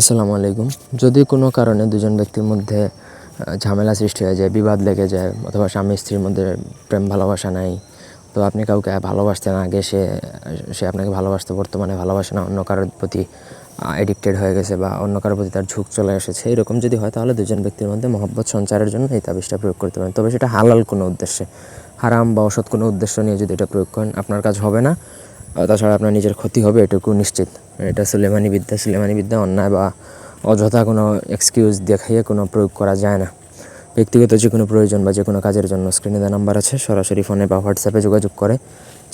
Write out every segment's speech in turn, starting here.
আসসালামু আলাইকুম। যদি কোনো কারণে দুজন ব্যক্তির মধ্যে ঝামেলা সৃষ্টি হয়ে যায়, বিবাদ লেগে যায়, অথবা স্বামী স্ত্রীর মধ্যে প্রেম ভালোবাসা নাই, তো আপনি কাউকে ভালোবাসতেন আগে, সে সে আপনাকে ভালোবাসতে, বর্তমানে ভালোবাসে না, অন্য কারোর প্রতি এডিক্টেড হয়ে গেছে বা অন্য কারোর প্রতি তার ঝুঁক চলে এসেছে, এরকম যদি হয়, তাহলে দুজন ব্যক্তির মধ্যে মহব্বত সঞ্চারের জন্য এই তাবিজটা প্রয়োগ করতে পারেন। তবে সেটা হালাল কোনো উদ্দেশ্যে, হারাম বা অসৎ কোনো উদ্দেশ্য নিয়ে যদি এটা প্রয়োগ করেন, আপনার কাজ হবে না। তাছাড়া আপনার নিজের ক্ষতি হবে, এটুকু নিশ্চিত। এটা সুলেমানি বিদ্যা সুলেমানি বিদ্যা অন্যায় বা অযথা কোনো এক্সকিউজ দেখাইয়ে কোনো প্রয়োগ করা যায় না। ব্যক্তিগত যে কোনো প্রয়োজন বা যে কোনো কাজের জন্য স্ক্রিনে দেওয়া নাম্বার আছে, সরাসরি ফোনে বা হোয়াটসঅ্যাপে যোগাযোগ করে।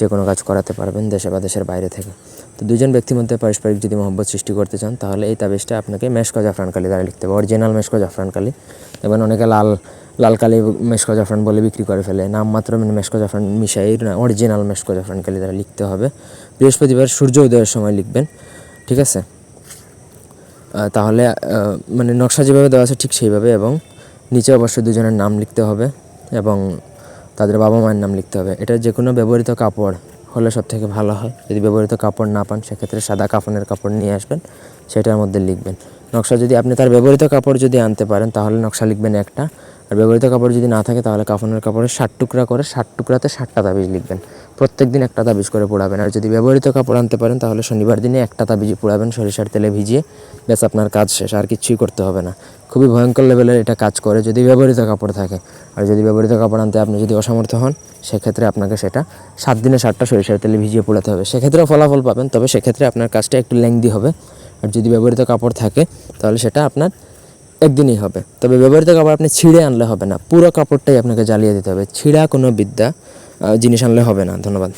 যে কোনো কাজ করাতে পারবেন দেশে বা দেশের বাইরে থেকে। তো দুজন ব্যক্তির মধ্যে পারস্পরিক যদি মহব্বত সৃষ্টি করতে চান, তাহলে এই তাবিজটা আপনাকে মেশকো জাফরান কালি দ্বারা লিখতে হবে। অরিজিনাল মেশকো জাফরান কালি। এবং অনেকে লাল লাল কালি মেশকো জাফরান বলে বিক্রি করে ফেলে। নামমাত্র মানে মেশকো জাফরান মিশাই না অরিজিনাল মেশকো জাফরান কালি দ্বারা লিখতে হবে। বৃহস্পতিবার সূর্য উদয়ের সময় লিখবেন, ঠিক আছে? তাহলে মানে নকশা যেভাবে দেওয়া আছে ঠিক সেইভাবে এবং নিচে অবশ্যই দুজনের নাম লিখতে হবে এবং তাদের বাবা মায়ের নাম লিখতে হবে। এটা যে কোনো ব্যবহৃত কাপড় হলে সব থেকে ভালো হয়। যদি ব্যবহৃত কাপড় না পান, সেক্ষেত্রে সাদা কাফনের কাপড় নিয়ে আসবেন, সেটার মধ্যে লিখবেন। নকশা যদি আপনি, তার ব্যবহৃত কাপড় যদি আনতে পারেন, তাহলে নকশা লিখবেন একটা। আর ব্যবহৃত কাপড় যদি না থাকে, তাহলে কাফনের কাপড়ে ষাট টুকরা করে, ষাট টুকরাতে ষাটটা তাবিজ লিখবেন। প্রত্যেক দিন একটা তাবিজ করে পোড়াবেন। আর যদি ব্যবহৃত কাপড় আনতে পারেন, তাহলে শনিবার দিনে একটা তাবিজ পোড়াবেন, সরিষার তেলে ভিজিয়ে, ব্যাস আপনার কাজ শেষ, আর কিছুই করতে হবে না। খুবই ভয়ঙ্কর লেভেলের এটা কাজ করে যদি ব্যবহৃত কাপড় থাকে। আর যদি ব্যবহৃত কাপড় আনতে আপনি যদি অসমর্থ হন, সেক্ষেত্রে আপনাকে সেটা সাত দিনে সাতটা সরিষার তেলে ভিজিয়ে পোড়াতে হবে। সেক্ষেত্রেও ফলাফল পাবেন, তবে সেক্ষেত্রে আপনার কাজটা একটু লেংদি হবে। আর যদি ব্যবহৃত কাপড় থাকে, তাহলে সেটা আপনার একদিনই হবে। তবে ব্যবহৃত কাপড় আপনি ছিঁড়ে আনলে হবে না। পুরো কাপড়টাই আপনাকে জ্বালিয়ে দিতে হবে। ছিঁড়া কোনো বিদ্যা জিনিস আনলে হবে না। ধন্যবাদ।